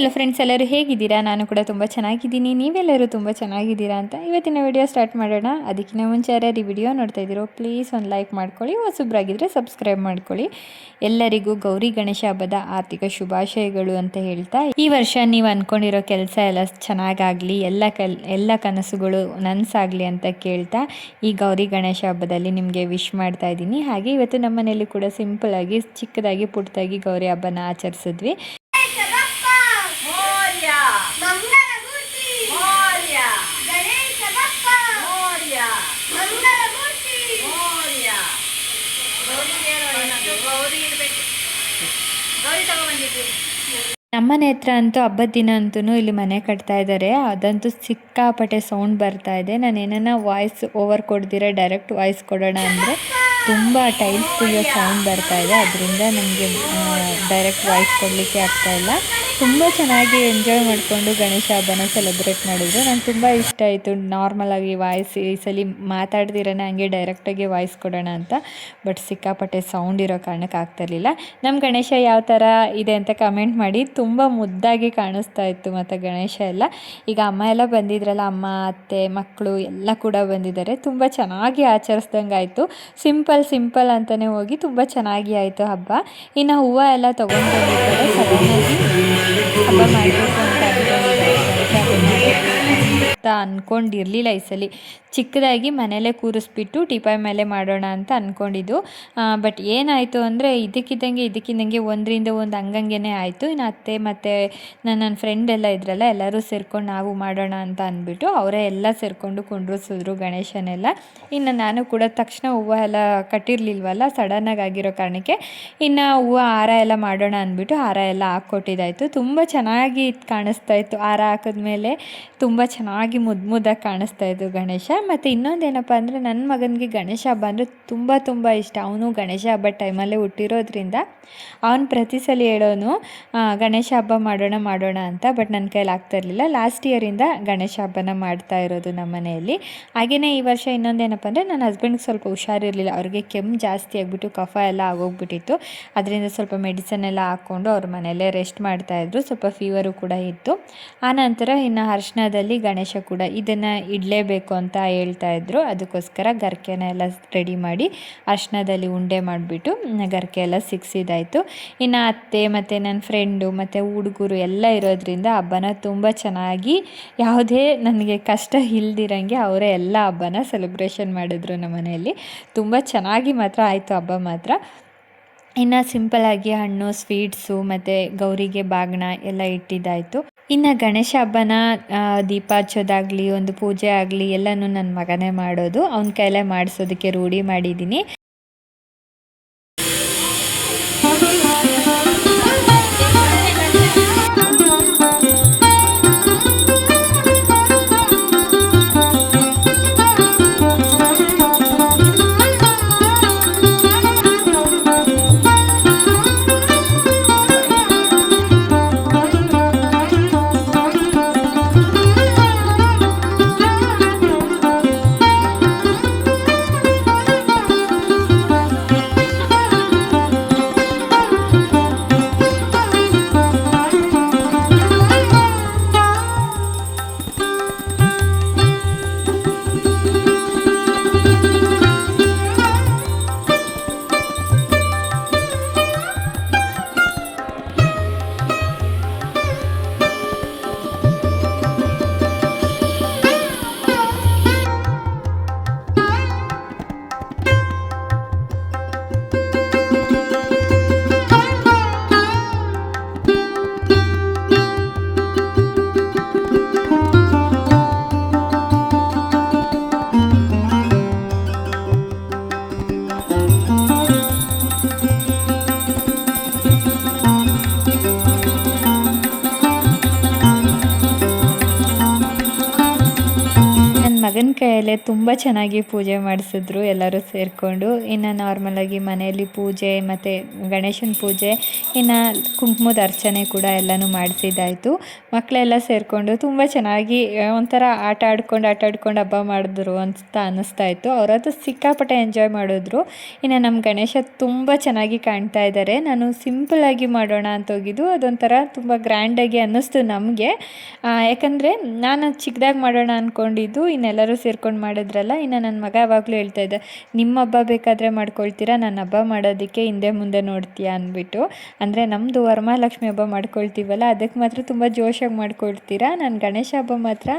ಎಲ್ಲ ಫ್ರೆಂಡ್ಸ್ ಎಲ್ಲರೂ ಹೇಗಿದ್ದೀರಾ? ನಾನು ಕೂಡ ತುಂಬ ಚೆನ್ನಾಗಿದ್ದೀನಿ. ನೀವೆಲ್ಲರೂ ತುಂಬ ಚೆನ್ನಾಗಿದ್ದೀರಾ ಅಂತ ಇವತ್ತಿನ ವಿಡಿಯೋ ಸ್ಟಾರ್ಟ್ ಮಾಡೋಣ. ಅದಕ್ಕಿಂತ ಮುಂಚೆ ಯಾರ್ಯಾರು ಈ ವಿಡಿಯೋ ನೋಡ್ತಾ ಇದ್ದೀರೋ ಪ್ಲೀಸ್ ಒಂದು ಲೈಕ್ ಮಾಡ್ಕೊಳ್ಳಿ ಹೊಸಬ್ರಾಗಿದ್ದರೆ ಸಬ್ಸ್ಕ್ರೈಬ್ ಮಾಡ್ಕೊಳ್ಳಿ. ಎಲ್ಲರಿಗೂ ಗೌರಿ ಗಣೇಶ ಹಬ್ಬದ ಆರ್ಥಿಕ ಶುಭಾಶಯಗಳು ಅಂತ ಹೇಳ್ತಾ, ಈ ವರ್ಷ ನೀವು ಅಂದ್ಕೊಂಡಿರೋ ಕೆಲಸ ಎಲ್ಲ ಚೆನ್ನಾಗಾಗಲಿ, ಎಲ್ಲ ಕಲ್, ಎಲ್ಲ ಕನಸುಗಳು ನನಸಾಗಲಿ ಅಂತ ಕೇಳ್ತಾ, ಈ ಗೌರಿ ಗಣೇಶ ಹಬ್ಬದಲ್ಲಿ ನಿಮಗೆ ವಿಶ್ ಮಾಡ್ತಾ ಇದ್ದೀನಿ. ಹಾಗೆ ಇವತ್ತು ನಮ್ಮ ಮನೆಯಲ್ಲಿ ಕೂಡ ಆಗಿ, ಚಿಕ್ಕದಾಗಿ ಪುಟ್ಟದಾಗಿ ಗೌರಿ ಹಬ್ಬನ ಆಚರಿಸಿದ್ವಿ ಗಣೇಶ ಬಪ್ಪ ಮೋರ್ಯ ಮಂಗಳಮೂರ್ತಿ ಮೋರ್ಯ ಗಣೇಶ ಬಪ್ಪ ಮೋರ್ಯ ಮಂಗಳಮೂರ್ತಿ ಮೋರ್ಯ ಗೌರಿ ಏನಾದ್ರು ಗೌರಿ ಇರ್ಬೇಕು ಗೌರಿ ತಗೊಂಡ್ಬಂದಿದ್ವಿ ನಮ್ಮನೆ ಹತ್ರ ಅಂತೂ ಹಬ್ಬದ ದಿನ ಅಂತೂ ಇಲ್ಲಿ ಮನೆ ಕಟ್ತಾ ಇದ್ದಾರೆ ಅದಂತೂ ಸಿಕ್ಕಾಪಟ್ಟೆ ಸೌಂಡ್ ಬರ್ತಾ ಇದೆ. ನಾನು ಏನನ್ನ ವಾಯ್ಸ್ ಓವರ್ ಕೊಡ್ದಿರ ಡೈರೆಕ್ಟ್ ವಾಯ್ಸ್ ಕೊಡೋಣ ಅಂದರೆ ತುಂಬ ಟೈಲ್ಸ್ ಕುಯ್ಯೋ ಸೌಂಡ್ ಬರ್ತಾ ಇದೆ. ಅದರಿಂದ ನನಗೆ ಡೈರೆಕ್ಟ್ ವಾಯ್ಸ್ ಕೊಡಲಿಕ್ಕೆ ಆಗ್ತಾ ಇಲ್ಲ. ತುಂಬ ಚೆನ್ನಾಗಿ ಎಂಜಾಯ್ ಮಾಡಿಕೊಂಡು ಗಣೇಶ ಹಬ್ಬನ ಸೆಲೆಬ್ರೇಟ್ ಮಾಡಿದ್ರು. ನಂಗೆ ತುಂಬ ಇಷ್ಟ ಆಯಿತು. ನಾರ್ಮಲಾಗಿ ವಾಯ್ಸ್ ಈ ಸಲ ಮಾತಾಡ್ದಿರನೇ ಹಂಗೆ ಡೈರೆಕ್ಟಾಗಿ ವಾಯ್ಸ್ ಕೊಡೋಣ ಅಂತ. ಬಟ್ ಸಿಕ್ಕಾಪಟ್ಟೆ ಸೌಂಡ್ ಇರೋ ಕಾರಣಕ್ಕೆ ಆಗ್ತಿರ್ಲಿಲ್ಲ ನಮ್ಮ ಗಣೇಶ ಯಾವ ಥರ ಇದೆ ಅಂತ ಕಮೆಂಟ್ ಮಾಡಿ ತುಂಬ ಮುದ್ದಾಗಿ ಕಾಣಿಸ್ತಾ ಇತ್ತು ಮತ್ತು ಗಣೇಶ ಎಲ್ಲ. ಈಗ ಅಮ್ಮ ಎಲ್ಲ ಬಂದಿದ್ರಲ್ಲ, ಅಮ್ಮ, ಅತ್ತೆ ಮಕ್ಕಳು ಎಲ್ಲ ಕೂಡ ಬಂದಿದ್ದಾರೆ. ತುಂಬ ಚೆನ್ನಾಗಿ ಆಚರಿಸ್ದಂಗೆ ಆಯಿತು ಸಿಂಪಲ್ ಸಿಂಪಲ್ ಅಂತಲೇ ಹೋಗಿ ತುಂಬ ಚೆನ್ನಾಗಿ ಆಯಿತು ಹಬ್ಬ. ಇನ್ನು ಹೂವು ಎಲ್ಲ ತೊಗೊಂಡು ಬಂದಿದ್ದಾರೆ. ಸಡನ್ನಾಗಿ ಹಬ್ಬ ಮಾಡಬೇಕು ಅಂತ ಅಂದ್ಕೊಂಡಿರಲಿಲ್ಲ ಈ ಸಲ ಚಿಕ್ಕದಾಗಿ ಮನೇಲೇ ಕೂರಿಸ್ಬಿಟ್ಟು ಟಿಪಾಯ್ ಮೇಲೆ ಮಾಡೋಣ ಅಂತ ಅಂದ್ಕೊಂಡಿದ್ದು ಬಟ್ ಏನಾಯಿತು ಅಂದರೆ ಇದಕ್ಕಿದ್ದಂಗೆ ಇದಕ್ಕಿದ್ದಂಗೆ ಒಂದರಿಂದ ಒಂದು ಹಂಗಂಗೆ ಆಯಿತು. ಇನ್ನು ಅತ್ತೆ ಮತ್ತು ನನ್ನ ನನ್ನ ಫ್ರೆಂಡ್ ಎಲ್ಲ ಇದ್ರಲ್ಲ, ಎಲ್ಲರೂ ಸೇರ್ಕೊಂಡು ನಾವು ಮಾಡೋಣ ಅಂತ ಅಂದ್ಬಿಟ್ಟು ಅವರೇ ಎಲ್ಲ ಸೇರಿಕೊಂಡು ಕುಂಡ್ರಿಸಿದ್ರು ಗಣೇಶನೆಲ್ಲ. ಇನ್ನು ನಾನು ಕೂಡ ತಕ್ಷಣ ಹೂವು ಎಲ್ಲ ಕಟ್ಟಿರಲಿಲ್ವಲ್ಲ ಸಡನ್ನಾಗಿ ಆಗಿರೋ ಕಾರಣಕ್ಕೆ ಇನ್ನು ಹೂವು ಹಾರ ಎಲ್ಲ ಮಾಡೋಣ ಅಂದ್ಬಿಟ್ಟು ಹಾರ ಎಲ್ಲ ಹಾಕ್ಕೊಟ್ಟಿದ್ದಾಯಿತು. ತುಂಬ ಚೆನ್ನಾಗಿ ಕಾಣಿಸ್ತಾ ಇತ್ತು. ಹಾರ ಹಾಕಿದ್ಮೇಲೆ ತುಂಬ ಚೆನ್ನಾಗಿ ಮುದ್ದು ಮುದ್ದಾಗಿ ಕಾಣಿಸ್ತಾ ಇದ್ದು ಗಣೇಶ. ಮತ್ತು ಇನ್ನೊಂದೇನಪ್ಪ ಅಂದರೆ ನನ್ನ ಮಗನಿಗೆ ಗಣೇಶ ಹಬ್ಬ ಅಂದರೆ ತುಂಬ ತುಂಬ ಇಷ್ಟ. ಅವನು ಗಣೇಶ ಹಬ್ಬ ಟೈಮಲ್ಲೇ ಹುಟ್ಟಿರೋದ್ರಿಂದ ಅವನು ಪ್ರತಿ ಸಲ ಹೇಳೋನು ಗಣೇಶ ಹಬ್ಬ ಮಾಡೋಣ ಮಾಡೋಣ ಅಂತ. ಬಟ್ ನನ್ನ ಕೈಲಿ ಆಗ್ತಾ ಇರಲಿಲ್ಲ. ಲಾಸ್ಟ್ ಇಯರಿಂದ ಗಣೇಶ ಹಬ್ಬನ ಮಾಡ್ತಾ ಇರೋದು ನಮ್ಮ ಮನೆಯಲ್ಲಿ. ಹಾಗೆಯೇ ಈ ವರ್ಷ ಇನ್ನೊಂದೇನಪ್ಪ ಅಂದರೆ ನನ್ನ ಹಸ್ಬೆಂಡ್ಗೆ ಸ್ವಲ್ಪ ಹುಷಾರಿರಲಿಲ್ಲ. ಅವ್ರಿಗೆ ಕೆಮ್ಮು ಜಾಸ್ತಿ ಆಗಿಬಿಟ್ಟು ಕಫ ಎಲ್ಲ ಆಗೋಗ್ಬಿಟ್ಟಿತ್ತು. ಅದರಿಂದ ಸ್ವಲ್ಪ ಮೆಡಿಸನ್ ಎಲ್ಲ ಹಾಕ್ಕೊಂಡು ಅವ್ರ ಮನೆಯಲ್ಲೇ ರೆಸ್ಟ್ ಮಾಡ್ತಾಯಿದ್ರು ಸ್ವಲ್ಪ ಫೀವರು ಕೂಡ ಇತ್ತು. ಆನಂತರ ಇನ್ನು ಅರ್ಶನದಲ್ಲಿ ಗಣೇಶ ಕೂಡ ಇದನ್ನು ಇಡಲೇಬೇಕು ಅಂತ ಹೇಳ್ತಾ ಇದ್ರು. ಅದಕ್ಕೋಸ್ಕರ ಗರ್ಕೆನ ಎಲ್ಲ ರೆಡಿ ಮಾಡಿ ಅರ್ಶನದಲ್ಲಿ ಉಂಡೆ ಮಾಡಿಬಿಟ್ಟು ಗರ್ಕೆ ಎಲ್ಲ ಸಿಕ್ಸಿದಾಯಿತು ಇನ್ನು ಅತ್ತೆ ಮತ್ತು ನನ್ನ ಫ್ರೆಂಡು ಮತ್ತು ಹುಡುಗರು ಎಲ್ಲ ಇರೋದ್ರಿಂದ ಹಬ್ಬನ ತುಂಬ ಚೆನ್ನಾಗಿ ಯಾವುದೇ ನನಗೆ ಕಷ್ಟ ಇಲ್ದಿರಂಗೆ ಅವರೇ ಎಲ್ಲ ಹಬ್ಬನ ಸೆಲೆಬ್ರೇಷನ್ ಮಾಡಿದ್ರು ನಮ್ಮ ಮನೆಯಲ್ಲಿ. ತುಂಬ ಚೆನ್ನಾಗಿ ಮಾತ್ರ ಆಯಿತು ಹಬ್ಬ ಮಾತ್ರ. ಇನ್ನು ಸಿಂಪಲಾಗಿ ಹಣ್ಣು ಸ್ವೀಟ್ಸು ಮತ್ತು ಗೌರಿಗೆ ಬಾಗಿಣ ಎಲ್ಲ ಇಟ್ಟಿದ್ದಾಯಿತು ಇನ್ನು ಗಣೇಶ ಹಬ್ಬನ ಆ, ದೀಪ ಹಚ್ಚೋದಾಗಲಿ ಒಂದು ಪೂಜೆ ಆಗಲಿ ಎಲ್ಲನೂ ನನ್ನ ಮಗನೇ ಮಾಡೋದು. ಅವನ ಕೈಲೇ ಮಾಡಿಸೋದಕ್ಕೆ ರೂಢಿ ಮಾಡಿದ್ದೀನಿ ಮಗನ ಕೈಯಲ್ಲೇ ತುಂಬ ಚೆನ್ನಾಗಿ ಪೂಜೆ ಮಾಡಿಸಿದ್ರು ಎಲ್ಲರೂ ಸೇರಿಕೊಂಡು. ಇನ್ನು ನಾರ್ಮಲಾಗಿ ಮನೆಯಲ್ಲಿ ಪೂಜೆ ಮತ್ತು ಗಣೇಶನ ಪೂಜೆ, ಇನ್ನು ಕುಂಕುಮದ ಅರ್ಚನೆ ಕೂಡ ಎಲ್ಲನೂ ಮಾಡಿಸಿದ್ದಾಯಿತು ಮಕ್ಕಳೆಲ್ಲ ಸೇರಿಕೊಂಡು ತುಂಬ ಚೆನ್ನಾಗಿ ಒಂಥರ ಆಟ ಆಡ್ಕೊಂಡು ಆಟ ಆಡ್ಕೊಂಡು ಹಬ್ಬ ಮಾಡಿದ್ರು ಅಂತ ಅನ್ನಿಸ್ತಾ ಇತ್ತು ಅವರದ್ದು ಸಿಕ್ಕಾಪಟ್ಟೆ ಎಂಜಾಯ್ ಮಾಡಿದ್ರು. ಇನ್ನು ನಮ್ಮ ಗಣೇಶ ತುಂಬ ಚೆನ್ನಾಗಿ ಕಾಣ್ತಾ ಇದ್ದಾರೆ ನಾನು ಸಿಂಪಲಾಗಿ ಮಾಡೋಣ ಅಂತ ಹೋಗಿದ್ದು. ಅದೊಂಥರ ತುಂಬ ಗ್ರ್ಯಾಂಡಾಗಿ ಅನ್ನಿಸ್ತು ನಮಗೆ. ಯಾಕಂದರೆ ನಾನು ಚಿಕ್ಕದಾಗಿ ಮಾಡೋಣ ಅಂದ್ಕೊಂಡಿದ್ದು ಇನ್ನೆಲ್ಲರೂ ಸೇರ್ಕೊಂಡು ಮಾಡಿದ್ರಲ್ಲ, ಇನ್ನು ನನ್ನ ಮಗ ಯಾವಾಗಲೂ ಹೇಳ್ತಾ ಇದ್ದ, ನಿಮ್ಮ ಹಬ್ಬ ಬೇಕಾದರೆ ಮಾಡ್ಕೊಳ್ತೀರಾ? ನನ್ನ ಹಬ್ಬ ಮಾಡೋದಕ್ಕೆ ಹಿಂದೆ ಮುಂದೆ ನೋಡ್ತೀಯಾ? ಅಂದ್ಬಿಟ್ಟು, ಅಂದರೆ ನಮ್ಮದು ವರಮಹಾಲಕ್ಷ್ಮಿ ಹಬ್ಬ ಮಾಡ್ಕೊಳ್ತೀವಲ್ಲ ಅದಕ್ಕೆ ಮಾತ್ರ ತುಂಬ ಜೋಶಾಗಿ ಮಾಡ್ಕೊಳ್ತೀರಾ? ನಾನು ಗಣೇಶ ಹಬ್ಬ ಮಾತ್ರ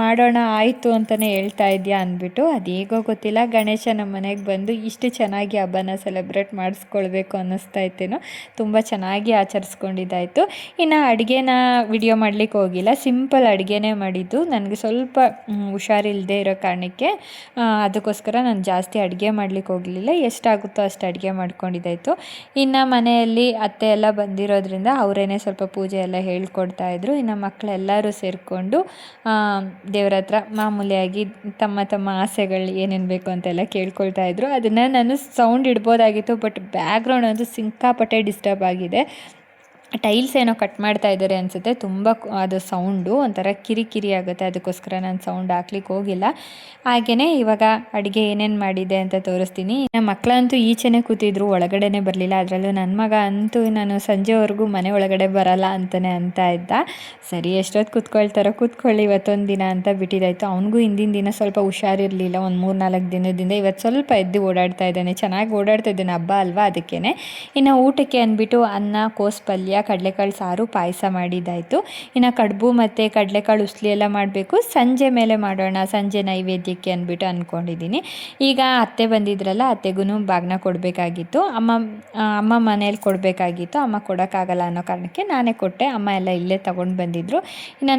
ಮಾಡೋಣ, ಆಯಿತು ಅಂತಲೇ ಹೇಳ್ತಾ ಇದೆಯಾ? ಅಂದ್ಬಿಟ್ಟು ಅದೇಗೋ ಗೊತ್ತಿಲ್ಲ, ಗಣೇಶ ನಮ್ಮ ಮನೆಗೆ ಬಂದು ಇಷ್ಟು ಚೆನ್ನಾಗಿ ಹಬ್ಬನ ಸೆಲೆಬ್ರೇಟ್ ಮಾಡಿಸ್ಕೊಳ್ಬೇಕು ಅನ್ನಿಸ್ತಾ ಇತ್ತೇನೋ, ತುಂಬ ಚೆನ್ನಾಗಿ ಆಚರಿಸ್ಕೊಂಡಿದ್ದಾಯಿತು. ಇನ್ನು ಅಡುಗೆನ ವಿಡಿಯೋ ಮಾಡಲಿಕ್ಕೆ ಹೋಗಿಲ್ಲ, ಸಿಂಪಲ್ ಅಡುಗೆನೇ ಮಾಡಿದ್ದು, ನನಗೆ ಸ್ವಲ್ಪ ಮ್, ಹುಷಾರಿಲ್ಲದೆ ಇರೋ ಕಾರಣಕ್ಕೆ ಅದಕ್ಕೋಸ್ಕರ ನಾನು ಜಾಸ್ತಿ ಅಡುಗೆ ಮಾಡಲಿಕ್ಕೆ ಹೋಗಲಿಲ್ಲ. ಎಷ್ಟಾಗುತ್ತೋ ಅಷ್ಟು ಅಡುಗೆ ಮಾಡ್ಕೊಂಡಿದ್ದಾಯಿತು. ಇನ್ನು ಮನೆಯಲ್ಲಿ ಅತ್ತೆ ಎಲ್ಲ ಬಂದಿರೋದ್ರಿಂದ ಅವರೇನೆ ಸ್ವಲ್ಪ ಪೂಜೆ ಎಲ್ಲ ಹೇಳ್ಕೊಡ್ತಾ ಇದ್ರು. ಇನ್ನು ಮಕ್ಕಳೆಲ್ಲರೂ ಸೇರಿಕೊಂಡು ದೇವ್ರ ಹತ್ರ ಮಾಮೂಲಿಯಾಗಿ ತಮ್ಮ ತಮ್ಮ ಆಸೆಗಳು ಏನೇನು ಬೇಕು ಅಂತೆಲ್ಲ ಕೇಳ್ಕೊಳ್ತಾ ಇದ್ರು. ಅದನ್ನು ನಾನು ಸೌಂಡ್ ಇಡ್ಬೋದಾಗಿತ್ತು ಬಟ್ ಬ್ಯಾಕ್ಗ್ರೌಂಡ್ ಅಂತೂ ಸಿಂಕಾಪಟ್ಟೆ ಡಿಸ್ಟರ್ಬ್ ಆಗಿದೆ. ಟೈಲ್ಸ್ ಏನೋ ಕಟ್ ಮಾಡ್ತಾ ಇದ್ದಾರೆ ಅನಿಸುತ್ತೆ. ತುಂಬ ಅದು ಸೌಂಡು ಒಂಥರ ಕಿರಿಕಿರಿ ಆಗುತ್ತೆ. ಅದಕ್ಕೋಸ್ಕರ ನಾನು ಸೌಂಡ್ ಹಾಕ್ಲಿಕ್ಕೆ ಹೋಗಿಲ್ಲ. ಹಾಗೆಯೇ ಇವಾಗ ಅಡುಗೆ ಏನೇನು ಮಾಡಿದೆ ಅಂತ ತೋರಿಸ್ತೀನಿ. ನಮ್ಮ ಮಕ್ಕಳಂತೂ ಈಚೆನೆ ಕೂತಿದ್ರು, ಒಳಗಡೆನೇ ಬರಲಿಲ್ಲ. ಅದರಲ್ಲೂ ನನ್ನ ಮಗ ಅಂತೂ ನಾನು ಸಂಜೆವರೆಗೂ ಮನೆ ಒಳಗಡೆ ಬರಲ್ಲ ಅಂತಲೇ ಅಂತ ಇದ್ದ. ಸರಿ ಎಷ್ಟೊತ್ತು ಕೂತ್ಕೊಳ್ತಾರೋ ಕೂತ್ಕೊಳ್ಳಿ, ಇವತ್ತೊಂದು ದಿನ ಅಂತ ಬಿಟ್ಟಿದ್ದಾಯಿತು. ಅವನಿಗೂ ಹಿಂದಿನ ದಿನ ಸ್ವಲ್ಪ ಹುಷಾರಿರಲಿಲ್ಲ. ಒಂದು ಮೂರು ನಾಲ್ಕು ದಿನದಿಂದ ಇವತ್ತು ಸ್ವಲ್ಪ ಎದ್ದು ಓಡಾಡ್ತಾ ಇದ್ದಾನೆ. ಚೆನ್ನಾಗಿ ಓಡಾಡ್ತಾ ಇದ್ದಾನೆ. ಹಬ್ಬ ಅಲ್ವಾ ಅದಕ್ಕೇ ಇನ್ನು ಊಟಕ್ಕೆ ಅಂದ್ಬಿಟ್ಟು ಅನ್ನ, ಕೋಸ್ ಪಲ್ಯ ಕಡಲೆಕಾಳು ಸಾರು ಪಾಯಸ ಮಾಡಿದ್ದಾಯಿತು. ಇನ್ನು ಕಡುಬು ಮತ್ತು ಕಡಲೆಕಾಳು ಉಸ್ಲಿ ಎಲ್ಲ ಮಾಡಬೇಕು. ಸಂಜೆ ಮೇಲೆ ಮಾಡೋಣ, ಸಂಜೆ ನೈವೇದ್ಯಕ್ಕೆ ಅಂದ್ಬಿಟ್ಟು ಅಂದ್ಕೊಂಡಿದ್ದೀನಿ ಈಗ ಅತ್ತೆ ಬಂದಿದ್ರಲ್ಲ, ಅತ್ತೆಗೂ ಬಾಗ್ನ ಕೊಡಬೇಕಾಗಿತ್ತು. ಅಮ್ಮ ಅಮ್ಮ ಮನೇಲಿ ಕೊಡಬೇಕಾಗಿತ್ತು. ಅಮ್ಮ ಕೊಡೋಕ್ಕಾಗಲ್ಲ ಅನ್ನೋ ಕಾರಣಕ್ಕೆ ನಾನೇ ಕೊಟ್ಟೆ. ಅಮ್ಮ ಎಲ್ಲ ಇಲ್ಲೇ ತೊಗೊಂಡು ಬಂದಿದ್ದರು ಇನ್ನು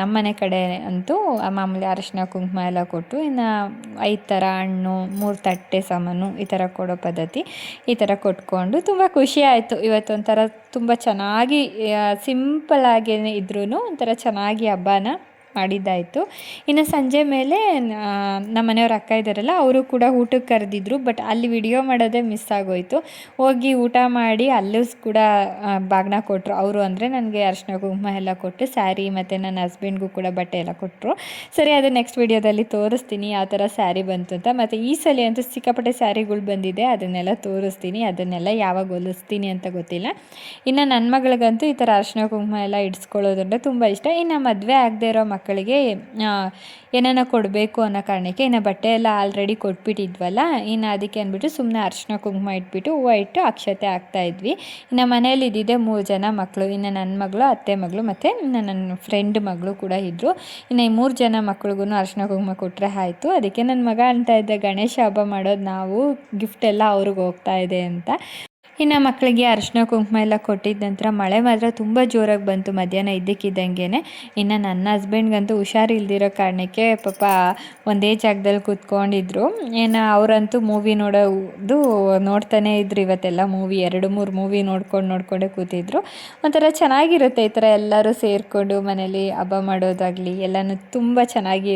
ನಮ್ಮ ಮನೆ ಕಡೆ ಅಂತೂ ಮಾಮೂಲಿ ಅರಶಿನ, ಕುಂಕುಮ ಎಲ್ಲ ಕೊಟ್ಟು ಇನ್ನು ಐದು ಥರ ಹಣ್ಣು, ಮೂರು ತಟ್ಟೆ ಸಾಮಾನು ಈ ಥರ ಕೊಡೋ ಪದ್ಧತಿ ಈ ಥರ ಕೊಟ್ಕೊಂಡು ತುಂಬ ಖುಷಿ ಆಯಿತು. ಇವತ್ತೊಂಥರ ತುಂಬ ಚೆನ್ನಾಗಿ ಸಿಂಪಲ್ ಆಗೇನೆ ಇದ್ರೂ ಒಂಥರ ಚೆನ್ನಾಗಿ ಹಬ್ಬನ ಮಾಡಿದ್ದಾಯಿತು. ಇನ್ನು ಸಂಜೆ ಮೇಲೆ ನಮ್ಮ ಮನೆಯವ್ರ ಅಕ್ಕ ಇದ್ದಾರಲ್ಲ, ಅವರು ಕೂಡ ಊಟಕ್ಕೆ ಕರೆದಿದ್ರು, ಬಟ್ ಅಲ್ಲಿ ವಿಡಿಯೋ ಮಾಡೋದೇ ಮಿಸ್ ಆಗೋಯಿತು. ಹೋಗಿ ಊಟ ಮಾಡಿ, ಅಲ್ಲೂ ಕೂಡ ಬಾಗ್ನ ಕೊಟ್ಟರು ಅವರು ಅಂದರೆ ನನಗೆ ಅರ್ಶಿನ ಕುಂಕುಮ ಎಲ್ಲ ಕೊಟ್ಟು, ಸ್ಯಾರಿ ಮತ್ತು ನನ್ನ ಹಸ್ಬೆಂಡ್ಗೂ ಕೂಡ ಬಟ್ಟೆ ಎಲ್ಲ ಕೊಟ್ಟರು ಸರಿ, ಅದು ನೆಕ್ಸ್ಟ್ ವಿಡಿಯೋದಲ್ಲಿ ತೋರಿಸ್ತೀನಿ, ಯಾವ ಥರ ಸ್ಯಾರಿ ಬಂತು ಅಂತ. ಮತ್ತು ಈ ಸಲ ಅಂತೂ ಸಿಕ್ಕಾಪಟ್ಟೆ ಸ್ಯಾರಿಗಳು ಬಂದಿದೆ, ಅದನ್ನೆಲ್ಲ ತೋರಿಸ್ತೀನಿ, ಅದನ್ನೆಲ್ಲ ಯಾವಾಗ ಹೊಲಿಸ್ತೀನಿ ಅಂತ ಗೊತ್ತಿಲ್ಲ. ಇನ್ನು ನನ್ನ ಮಗಳಿಗಂತೂ ಈ ಥರ ಅರ್ಶಿನ ಕುಂಕುಮ ಎಲ್ಲ ಇಡ್ಸ್ಕೊಳ್ಳೋದಂದ್ರೆ ತುಂಬ ಇಷ್ಟ. ಇನ್ನು ಮದುವೆ ಆಗದೆ ಇರೋ ಮಕ್ಕಳಿಗೆ ಏನನ್ನ ಕೊಡಬೇಕು ಅನ್ನೋ ಕಾರಣಕ್ಕೆ ಇನ್ನು ಬಟ್ಟೆ ಎಲ್ಲ ಆಲ್ರೆಡಿ ಕೊಟ್ಬಿಟ್ಟಿದ್ವಲ್ಲ, ಇನ್ನು ಅದಕ್ಕೆ ಅಂದ್ಬಿಟ್ಟು ಸುಮ್ಮನೆ ಅರ್ಶಿನ ಕುಂಕುಮ ಇಟ್ಬಿಟ್ಟು ಹೂವು ಇಟ್ಟು ಅಕ್ಷತೆ ಹಾಕ್ತಾ ಇದ್ವಿ. ಇನ್ನು ಮನೇಲಿ ಇದ್ದಿದ್ದೆ ಮೂರು ಜನ ಮಕ್ಕಳು ಇನ್ನು ನನ್ನ ಮಗಳು, ಅತ್ತೆ ಮಗಳು ಮತ್ತು ನನ್ನ ಫ್ರೆಂಡ್ ಮಗಳು ಕೂಡ ಇದ್ದರು ಇನ್ನು ಈ ಮೂರು ಜನ ಮಕ್ಳಿಗೂ ಅರ್ಶಿನ ಕುಂಕುಮ ಕೊಟ್ಟರೆ ಆಯಿತು. ಅದಕ್ಕೆ ನನ್ನ ಮಗ ಅಂತ ಇದ್ದ ಗಣೇಶ ಹಬ್ಬ ಮಾಡೋದು ನಾವು ಗಿಫ್ಟ್ ಎಲ್ಲ ಅವ್ರಿಗೆ ಹೋಗ್ತಾ ಇದೆ ಅಂತ. ಇನ್ನು ಮಕ್ಕಳಿಗೆ ಅರಿಶಿನ ಕುಂಕುಮ ಎಲ್ಲ ಕೊಟ್ಟಿದ್ದ ನಂತರ ಮಳೆ ಮಾತ್ರ ತುಂಬ ಜೋರಾಗಿ ಬಂತು ಮಧ್ಯಾಹ್ನ ಇದ್ದಕ್ಕಿದ್ದಂಗೆ ಇನ್ನು ನನ್ನ ಹಸ್ಬೆಂಡ್ಗಂತೂ ಹುಷಾರಿಲ್ದಿರೋ ಕಾರಣಕ್ಕೆ ಪಾಪ ಒಂದೇ ಜಾಗದಲ್ಲಿ ಕೂತ್ಕೊಂಡಿದ್ರು. ಏನು ಅವರಂತೂ ಮೂವಿ ನೋಡೋದು ನೋಡ್ತಾನೆ ಇದ್ರು ಇವತ್ತೆಲ್ಲ ಮೂವಿ ಎರಡು ಮೂರು ಮೂವಿ ನೋಡ್ಕೊಂಡು ನೋಡ್ಕೊಂಡೇ ಕೂತಿದ್ರು. ಒಂಥರ ಚೆನ್ನಾಗಿರುತ್ತೆ ಈ ಥರ ಎಲ್ಲರೂ ಸೇರಿಕೊಂಡು ಮನೇಲಿ ಹಬ್ಬ ಮಾಡೋದಾಗಲಿ, ಎಲ್ಲನೂ ತುಂಬ ಚೆನ್ನಾಗಿ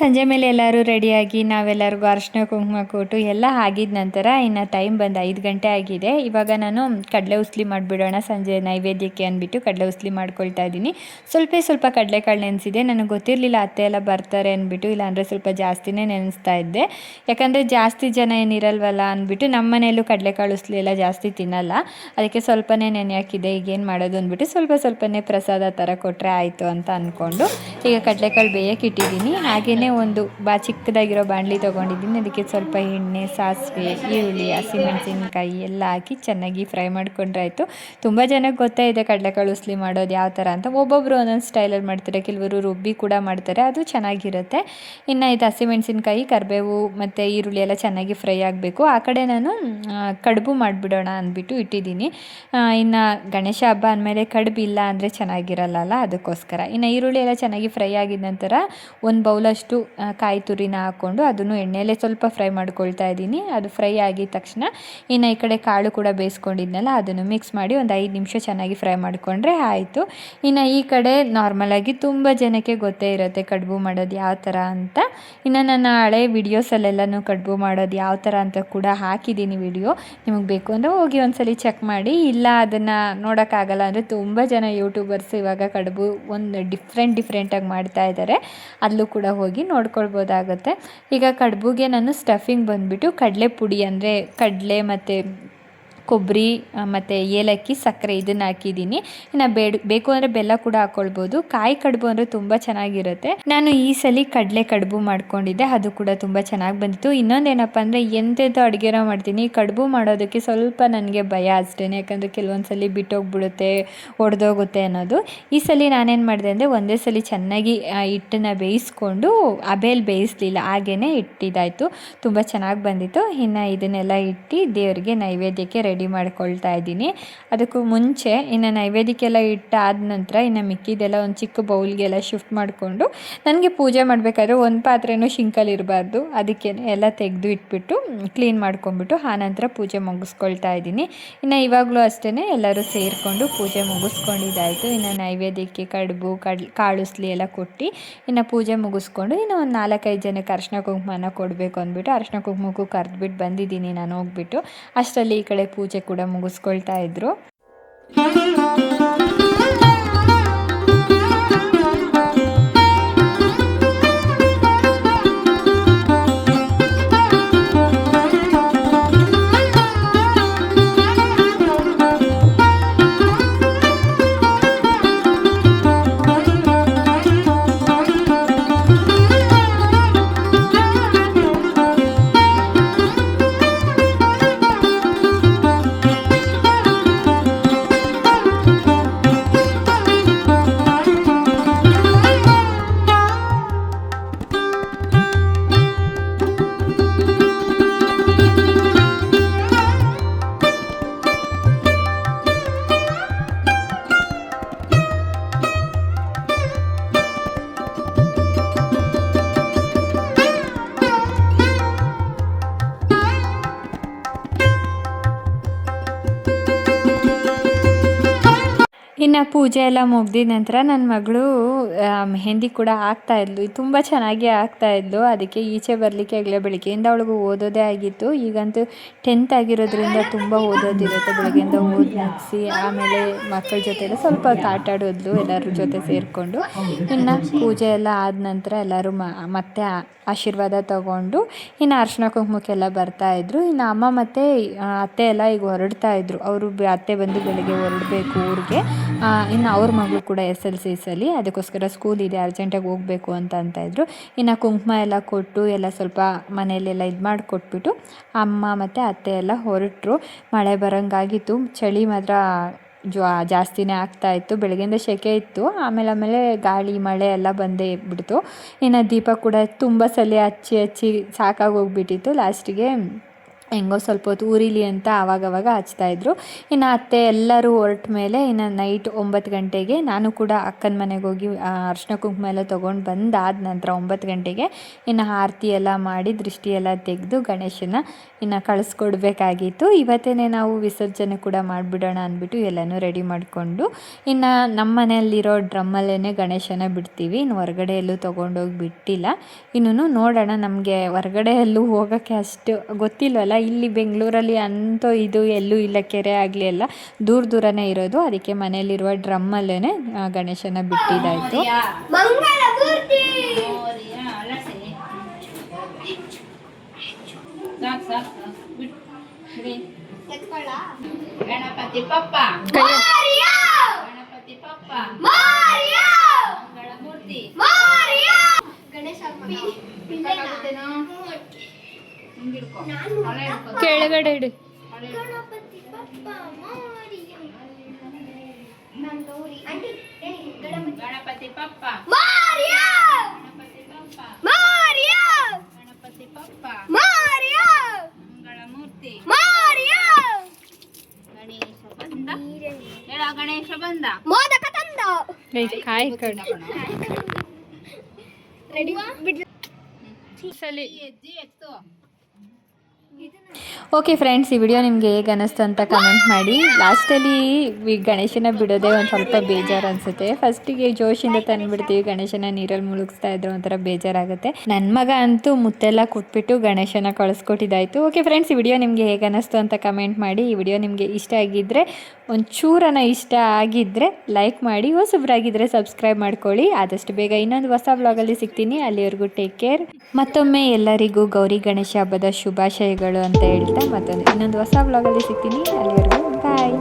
ಸಂಜೆ ಮೇಲೆ ಎಲ್ಲರೂ ರೆಡಿಯಾಗಿ ನಾವೆಲ್ಲರಿಗೂ ಅರಿಶಿನ ಕುಂಕುಮ ಕೊಟ್ಟು ಎಲ್ಲ ಆಗಿದ ನಂತರ ಇನ್ನು ಟೈಮ್ ಬಂದು ಐದು ಗಂಟೆ ಆಗಿದೆ. ಇವಾಗ ನಾನು ಕಡಲೆ ಉಸ್ಲಿ ಮಾಡಿಬಿಡೋಣ ಸಂಜೆ ನೈವೇದ್ಯಕ್ಕೆ ಅಂದ್ಬಿಟ್ಟು ಕಡಲೆ ಉಸ್ಲಿ ಮಾಡ್ಕೊಳ್ತಾ ಇದ್ದೀನಿ. ಸ್ವಲ್ಪ ಸ್ವಲ್ಪ ಕಡಲೆಕಾಳು ನೆನೆಸಿದೆ. ನನಗೆ ಗೊತ್ತಿರಲಿಲ್ಲ ಅತ್ತೆ ಎಲ್ಲ ಬರ್ತಾರೆ ಅಂದ್ಬಿಟ್ಟು, ಇಲ್ಲಾಂದರೆ ಸ್ವಲ್ಪ ಜಾಸ್ತಿನೇ ನೆನೆಸ್ತಾ ಇದ್ದೆ. ಯಾಕಂದರೆ ಜಾಸ್ತಿ ಜನ ಏನಿರಲ್ವಲ್ಲ ಅಂದ್ಬಿಟ್ಟು ನಮ್ಮ ಮನೆಯಲ್ಲೂ ಕಡಲೆಕಾಳು ಉಸ್ಲಿ ಎಲ್ಲ ಜಾಸ್ತಿ ತಿನ್ನಲ್ಲ. ಅದಕ್ಕೆ ಸ್ವಲ್ಪನೇ ನೆನೆ ಹಾಕಿದೆ. ಈಗೇನು ಮಾಡೋದು ಅಂದ್ಬಿಟ್ಟು ಸ್ವಲ್ಪ ಸ್ವಲ್ಪನೇ ಪ್ರಸಾದ ಥರ ಕೊಟ್ಟರೆ ಆಯಿತು ಅಂತ ಅಂದ್ಕೊಂಡು ಈಗ ಕಡಲೆಕಾಳು ಬೇಯಕ್ಕೆ ಇಟ್ಟಿದ್ದೀನಿ. ಹಾಗೆ ಹಾಗೆಯೇ ಒಂದು ಬಾ ಚಿಕ್ಕದಾಗಿರೋ ಬಾಣಲಿ ತೊಗೊಂಡಿದ್ದೀನಿ. ಅದಕ್ಕೆ ಸ್ವಲ್ಪ ಎಣ್ಣೆ, ಸಾಸಿವೆ, ಈರುಳ್ಳಿ ಹಸಿಮೆಣಸಿನ್ಕಾಯಿ ಎಲ್ಲ ಹಾಕಿ ಚೆನ್ನಾಗಿ ಫ್ರೈ ಮಾಡ್ಕೊಂಡ್ರೆ ಆಯಿತು. ತುಂಬ ಜನಕ್ಕೆ ಗೊತ್ತೇ ಇದೆ ಕಡಲೆಕಾಳು ಉಸ್ಲಿ ಮಾಡೋದು ಯಾವ ಥರ ಅಂತ. ಒಬ್ಬೊಬ್ಬರು ಒಂದೊಂದು ಸ್ಟೈಲಲ್ಲಿ ಮಾಡ್ತಾರೆ. ಕೆಲವರು ರುಬ್ಬಿ ಕೂಡ ಮಾಡ್ತಾರೆ. ಅದು ಚೆನ್ನಾಗಿರುತ್ತೆ. ಇನ್ನು ಇದು ಹಸಿಮೆಣಸಿನ್ಕಾಯಿ ಕರಿಬೇವು ಮತ್ತು ಈರುಳ್ಳಿ ಎಲ್ಲ ಚೆನ್ನಾಗಿ ಫ್ರೈ ಆಗಬೇಕು. ಆ ಕಡೆ ನಾನು ಕಡುಬು ಮಾಡಿಬಿಡೋಣ ಅಂದ್ಬಿಟ್ಟು ಇಟ್ಟಿದ್ದೀನಿ. ಇನ್ನು ಗಣೇಶ ಹಬ್ಬ ಅಂದಮೇಲೆ ಕಡುಬು ಇಲ್ಲ ಅಂದರೆ ಚೆನ್ನಾಗಿರಲ್ಲ ಅದಕ್ಕೋಸ್ಕರ. ಇನ್ನು ಈರುಳ್ಳಿ ಎಲ್ಲ ಚೆನ್ನಾಗಿ ಫ್ರೈ ಆಗಿದ ನಂತರ ಒಂದು ಬೌಲಷ್ಟು ಆ, ಕಾಯಿ ತುರಿನ ಹಾಕ್ಕೊಂಡು ಅದನ್ನು ಎಣ್ಣೆಯಲ್ಲೇ ಸ್ವಲ್ಪ ಫ್ರೈ ಮಾಡ್ಕೊಳ್ತಾ ಇದ್ದೀನಿ. ಅದು ಫ್ರೈ ಆಗಿದ ತಕ್ಷಣ ಇನ್ನು ಈ ಕಡೆ ಕಾಳು ಕೂಡ ಬೇಯಿಸ್ಕೊಂಡಿದ್ನಲ್ಲ ಅದನ್ನು ಮಿಕ್ಸ್ ಮಾಡಿ ಒಂದು ಐದು ನಿಮಿಷ ಚೆನ್ನಾಗಿ ಫ್ರೈ ಮಾಡಿಕೊಂಡ್ರೆ ಆಯಿತು. ಇನ್ನು ಈ ಕಡೆ ನಾರ್ಮಲಾಗಿ ತುಂಬ ಜನಕ್ಕೆ ಗೊತ್ತೇ ಇರುತ್ತೆ ಕಡುಬು ಮಾಡೋದು ಯಾವ ಥರ ಅಂತ. ಇನ್ನು ನನ್ನ ಹಳೆ ವಿಡಿಯೋಸಲ್ಲೆಲ್ಲನೂ ಕಡುಬು ಮಾಡೋದು ಯಾವ ಥರ ಅಂತ ಕೂಡ ಹಾಕಿದ್ದೀನಿ ವಿಡಿಯೋ ನಿಮಗೆ ಬೇಕು ಅಂದರೆ ಹೋಗಿ ಒಂದ್ಸಲಿ ಚೆಕ್ ಮಾಡಿ. ಇಲ್ಲ ಅದನ್ನು ನೋಡೋಕ್ಕಾಗಲ್ಲ ಅಂದರೆ ತುಂಬ ಜನ ಯೂಟ್ಯೂಬರ್ಸ್ ಇವಾಗ ಕಡುಬು ಒಂದು ಡಿಫ್ರೆಂಟ್ ಡಿಫ್ರೆಂಟಾಗಿ ಮಾಡ್ತಾ ಇದ್ದಾರೆ. ಅಲ್ಲೂ ಕೂಡ ಹೋಗಿ ನೋಡ್ಕೊಳ್ಬೋದಾಗುತ್ತೆ. ಈಗ ಕಡುಬುಗೆ ನಾನು ಸ್ಟಫಿಂಗ್ ಬಂದುಬಿಟ್ಟು ಕಡಲೆ ಪುಡಿ ಅಂದರೆ ಕಡಲೆ ಮತ್ತು ಕೊಬ್ಬರಿ ಮತ್ತು ಏಲಕ್ಕಿ, ಸಕ್ಕರೆ ಇದನ್ನು ಹಾಕಿದ್ದೀನಿ. ಇನ್ನು ಬೇಡ, ಬೇಕು ಅಂದರೆ ಬೆಲ್ಲ ಕೂಡ ಹಾಕ್ಕೊಳ್ಬೋದು ಕಾಯಿ ಕಡುಬು ಅಂದರೆ ತುಂಬ ಚೆನ್ನಾಗಿರುತ್ತೆ. ನಾನು ಈ ಸಲ ಕಡಲೆ ಕಡುಬು ಮಾಡ್ಕೊಂಡಿದ್ದೆ. ಅದು ಕೂಡ ತುಂಬ ಚೆನ್ನಾಗಿ ಬಂದಿತ್ತು. ಇನ್ನೊಂದೇನಪ್ಪ ಅಂದರೆ ಎಂತೆಂಥ ಅಡುಗೆನ ಮಾಡ್ತೀನಿ. ಕಡುಬು ಮಾಡೋದಕ್ಕೆ ಸ್ವಲ್ಪ ನನಗೆ ಭಯ ಅಷ್ಟೇ ಯಾಕಂದರೆ ಕೆಲವೊಂದು ಸಲ ಬಿಟ್ಟೋಗ್ಬಿಡುತ್ತೆ, ಒಡೆದೋಗುತ್ತೆ ಅನ್ನೋದು. ಈ ಸಲ ನಾನೇನು ಮಾಡಿದೆ ಅಂದರೆ ಒಂದೇ ಸಲ ಚೆನ್ನಾಗಿ ಹಿಟ್ಟನ್ನು ಹಿಟ್ಟನ್ನ ಬೇಯಿಸ್ಕೊಂಡು ಅಬೇಲಿ ಬೇಯಿಸಲಿಲ್ಲ ಹಾಗೇ ಇಟ್ಟಿದ್ದಾಯಿತು. ತುಂಬ ಚೆನ್ನಾಗಿ ಬಂದಿತ್ತು. ಇನ್ನು ಇದನ್ನೆಲ್ಲ ಇಟ್ಟು ದೇವರಿಗೆ ನೈವೇದ್ಯಕ್ಕೆ ರೆಡಿ ಮಾಡ್ಕೊಳ್ತಾ ಇದ್ದೀನಿ. ಅದಕ್ಕೂ ಮುಂಚೆ ಇನ್ನು ನೈವೇದ್ಯಕ್ಕೆಲ್ಲ ಇಟ್ಟಾದ ನಂತರ ಇನ್ನು ಮಿಕ್ಕಿದೆಲ್ಲ ಒಂದು ಚಿಕ್ಕ ಬೌಲ್ಗೆಲ್ಲ ಶಿಫ್ಟ್ ಮಾಡಿಕೊಂಡು ನನಗೆ ಪೂಜೆ ಮಾಡಬೇಕಾದ್ರೆ ಒಂದು ಪಾತ್ರೆನೂ ಶಿಂಕಲ್ಲಿ ಇರಬಾರ್ದು. ಅದಕ್ಕೆ ಎಲ್ಲ ತೆಗೆದು ಇಟ್ಬಿಟ್ಟು ಕ್ಲೀನ್ ಮಾಡ್ಕೊಂಬಿಟ್ಟು ಆನಂತರ ಪೂಜೆ ಮುಗಿಸ್ಕೊಳ್ತಾ ಇದ್ದೀನಿ. ಇನ್ನು ಇವಾಗಲೂ ಅಷ್ಟೇ ಎಲ್ಲರೂ ಸೇರಿಕೊಂಡು ಪೂಜೆ ಮುಗಿಸ್ಕೊಂಡಿದ್ದಾಯಿತು. ಇನ್ನು ನೈವೇದ್ಯಕ್ಕೆ ಕಡುಬು, ಕಡ್ ಕಾಳುಸ್ಲಿ ಎಲ್ಲ ಕೊಟ್ಟು ಇನ್ನು ಪೂಜೆ ಮುಗಿಸ್ಕೊಂಡು ಇನ್ನು ಒಂದು ನಾಲ್ಕೈದು ಜನಕ್ಕೆ ಅರ್ಶಿನ ಕುಂಕುಮನ ಕೊಡಬೇಕು ಅಂದ್ಬಿಟ್ಟು ಅರ್ಶಿನ ಕುಂಕುಮಕ್ಕೂ ಕರೆದ್ಬಿಟ್ಟು ಬಂದಿದ್ದೀನಿ ನಾನು ಹೋಗ್ಬಿಟ್ಟು. ಅಷ್ಟರಲ್ಲಿ ಈ ಕಡೆ ಪೂಜೆ ಕೂಡ ಮುಗಿಸ್ಕೊಳ್ತಾ ಇದ್ರು. ಇನ್ನು ಪೂಜೆ ಎಲ್ಲ ಮುಗ್ದಿದ ನಂತರ ನನ್ನ ಮಗಳು ಮೆಹಂದಿ ಕೂಡ ಆಗ್ತಾ ಇದ್ಲು. ತುಂಬ ಚೆನ್ನಾಗಿ ಆಗ್ತಾ ಇದ್ಲು. ಅದಕ್ಕೆ ಈಚೆ ಬರಲಿಕ್ಕೆ ಆಗಲೇ ಬೆಳಗ್ಗೆಯಿಂದ ಅವಳಿಗೂ ಓದೋದೇ ಆಗಿತ್ತು. ಈಗಂತೂ ಟೆಂತ್ ಆಗಿರೋದ್ರಿಂದ ತುಂಬ ಓದೋದಿರುತ್ತೆ. ಬೆಳಗ್ಗೆಯಿಂದ ಓದಿ ಮುಗಿಸಿ, ಆಮೇಲೆ ಮಕ್ಕಳ ಜೊತೆ ಎಲ್ಲ ಸ್ವಲ್ಪ ಹೊತ್ತು ಆಟ ಆಡೋದ್ಲು ಎಲ್ಲರ ಜೊತೆ ಸೇರಿಕೊಂಡು. ಇನ್ನು ಪೂಜೆ ಎಲ್ಲ ಆದ ನಂತರ ಎಲ್ಲರೂ ಮತ್ತೆ ಆಶೀರ್ವಾದ ತಗೊಂಡು ಇನ್ನು ಅರ್ಶಿನ ಕುಂಕುಮಕ್ಕೆಲ್ಲ ಬರ್ತಾ ಇದ್ರು. ಇನ್ನು ಅಮ್ಮ ಮತ್ತು ಅತ್ತೆ ಎಲ್ಲ ಈಗ ಹೊರಡ್ತಾ ಇದ್ರು. ಅವರು ಅತ್ತೆ ಬಂದು ಬೆಳಿಗ್ಗೆ ಹೊರಡಬೇಕು ಊರಿಗೆ. ಇನ್ನು ಅವ್ರ ಮಗಳು ಕೂಡ ಎಸ್ ಎಲ್ ಸಿ ಸಲ್ಲಿ ಅದಕ್ಕೋಸ್ಕರ ಸ್ಕೂಲ್ ಇದೆ ಅರ್ಜೆಂಟಾಗಿ ಹೋಗಬೇಕು ಅಂತ ಅಂತ ಇದ್ದರು ಇನ್ನು ಕುಂಕುಮ ಎಲ್ಲ ಕೊಟ್ಟು, ಎಲ್ಲ ಸ್ವಲ್ಪ ಮನೆಯಲ್ಲೆಲ್ಲ ಇದು ಮಾಡಿ ಕೊಟ್ಬಿಟ್ಟು ಅಮ್ಮ ಮತ್ತು ಅತ್ತೆ ಎಲ್ಲ ಹೊರಟರು. ಮಳೆ ಬರೋಂಗಾಗಿತ್ತು, ಚಳಿ ಮಾತ್ರ ಜ್ವಾ ಜಾಸ್ತಿನೇ ಆಗ್ತಾ ಇತ್ತು. ಬೆಳಗ್ಗೆಯಿಂದ ಸೆಕೆ ಇತ್ತು. ಆಮೇಲೆ ಆಮೇಲೆ ಗಾಳಿ, ಮಳೆ ಎಲ್ಲ ಬಂದೇ ಬಿಡ್ತು. ಇನ್ನು ದೀಪ ಕೂಡ ತುಂಬ ಸಲ ಹಚ್ಚಿ ಹಚ್ಚಿ ಸಾಕಾಗಿ ಹೋಗ್ಬಿಟ್ಟಿತ್ತು. ಲಾಸ್ಟಿಗೆ ಹೆಂಗೋ ಸ್ವಲ್ಪ ಹೊತ್ತು ಊರಿಲಿ ಅಂತ ಆವಾಗವಾಗ ಹಚ್ತಾಯಿದ್ರು ಇನ್ನು ಅತ್ತೆ ಎಲ್ಲರೂ ಹೊರಟ ಮೇಲೆ ಇನ್ನು ನೈಟ್ ಒಂಬತ್ತು ಗಂಟೆಗೆ ನಾನು ಕೂಡ ಅಕ್ಕನ ಮನೆಗೆ ಹೋಗಿ ಅರ್ಶಿನ ಕುಂಕುಮ ಎಲ್ಲ ತೊಗೊಂಡು ಬಂದಾದ ನಂತರ ಒಂಬತ್ತು ಗಂಟೆಗೆ ಇನ್ನು ಆರತಿ ಎಲ್ಲ ಮಾಡಿ ದೃಷ್ಟಿ ಎಲ್ಲ ತೆಗೆದು ಗಣೇಶನ ಇನ್ನು ಕಳಿಸ್ಕೊಡ್ಬೇಕಾಗಿತ್ತು. ಇವತ್ತೇ ನಾವು ವಿಸರ್ಜನೆ ಕೂಡ ಮಾಡಿಬಿಡೋಣ ಅಂದ್ಬಿಟ್ಟು ಎಲ್ಲನೂ ರೆಡಿ ಮಾಡಿಕೊಂಡು ಇನ್ನು ನಮ್ಮ ಮನೆಯಲ್ಲಿರೋ ಡ್ರಮ್ಮಲ್ಲೇ ಗಣೇಶನ ಬಿಡ್ತೀವಿ. ಇನ್ನು ಹೊರಗಡೆ ಎಲ್ಲೂ ತೊಗೊಂಡೋಗಿ ಬಿಟ್ಟಿಲ್ಲ. ಇನ್ನೂ ನೋಡೋಣ ನಮಗೆ ಹೊರಗಡೆ ಎಲ್ಲೂ ಹೋಗೋಕ್ಕೆ ಅಷ್ಟು ಗೊತ್ತಿಲ್ವಲ್ಲ? ಇಲ್ಲಿ ಬೆಂಗಳೂರಲ್ಲಿ ಅಂತೂ ಇದು ಎಲ್ಲೂ ಇಲ್ಲ, ಕೆರೆ ಆಗಲಿ ಎಲ್ಲ ದೂರ ದೂರನೇ ಇರೋದು. ಅದಕ್ಕೆ ಮನೆಯಲ್ಲಿರುವ ಡ್ರಮ್ಮಲ್ಲೇ ಗಣೇಶನ ಬಿಟ್ಟಿದ್ದಾಯಿತು. ಗಣಪತಿ ಪಪ್ಪ ಗಣಪತಿ ಪಪ್ಪ ಮಾರಿಯಾ! ಗಣೇಶ ಕೆಳಗಡೆ ಇಡು. ಗಣಪತಿ ಪಪ್ಪ ಗಣಪತಿ ಪಪ್ಪ ಗಣೇಶ ಬಂದ ಹೇಳ ಗಣೇಶ ಬಂದ ಮೋದಕ ತಂದ. ಕಾಯಿ ಕಡೆ ರೆಡಿ ಬಿಡ್ ಸಲಿ ಓಕೆ ಫ್ರೆಂಡ್ಸ್ ಈ ವಿಡಿಯೋ ನಿಮಗೆ ಹೇಗೆ ಅನ್ನಿಸ್ತು ಅಂತ ಕಮೆಂಟ್ ಮಾಡಿ. ಲಾಸ್ಟಲ್ಲಿ ಗಣೇಶನ ಬಿಡೋದೇ ಒಂದು ಸ್ವಲ್ಪ ಬೇಜಾರು ಅನಿಸುತ್ತೆ. ಫಸ್ಟಿಗೆ ಜೋಶಿಂದ ತಂದುಬಿಡ್ತೀವಿ, ಗಣೇಶನ ನೀರಲ್ಲಿ ಮುಳುಗಿಸ್ತಾ ಇದ್ರು ಒಂಥರ ಬೇಜಾರಾಗುತ್ತೆ. ನನ್ನ ಮಗ ಅಂತೂ ಮುತ್ತೆಲ್ಲ ಕೊಟ್ಬಿಟ್ಟು ಗಣೇಶನ ಕಳಿಸ್ಕೊಟ್ಟಿದ್ದಾಯಿತು. ಓಕೆ ಫ್ರೆಂಡ್ಸ್ ಈ ವಿಡಿಯೋ ನಿಮಗೆ ಹೇಗೆ ಅನ್ನಿಸ್ತು ಅಂತ ಕಮೆಂಟ್ ಮಾಡಿ. ಈ ವಿಡಿಯೋ ನಿಮಗೆ ಇಷ್ಟ ಆಗಿದ್ದರೆ ಒಂಚೂರನ ಇಷ್ಟ ಆಗಿದ್ದರೆ ಲೈಕ್ ಮಾಡಿ ಹೊಸಬ್ರಾಗಿದ್ದರೆ ಸಬ್ಸ್ಕ್ರೈಬ್ ಮಾಡ್ಕೊಳ್ಳಿ. ಆದಷ್ಟು ಬೇಗ ಇನ್ನೊಂದು ಹೊಸ ಬ್ಲಾಗಲ್ಲಿ ಸಿಗ್ತೀನಿ. ಅಲ್ಲಿವರೆಗೂ ಟೇಕ್ ಕೇರ್ ಮತ್ತೊಮ್ಮೆ ಎಲ್ಲರಿಗೂ ಗೌರಿ ಗಣೇಶ ಹಬ್ಬದ ಶುಭಾಶಯಗಳು ಅಂತ ಹೇಳ್ತಾ ಮತ್ತೊಂದು ಇನ್ನೊಂದು ಹೊಸ ಬ್ಲಾಗಲ್ಲಿ ಸಿಗ್ತೀನಿ. ಅಲ್ಲಿವರೆಗೂ ಬಾಯ್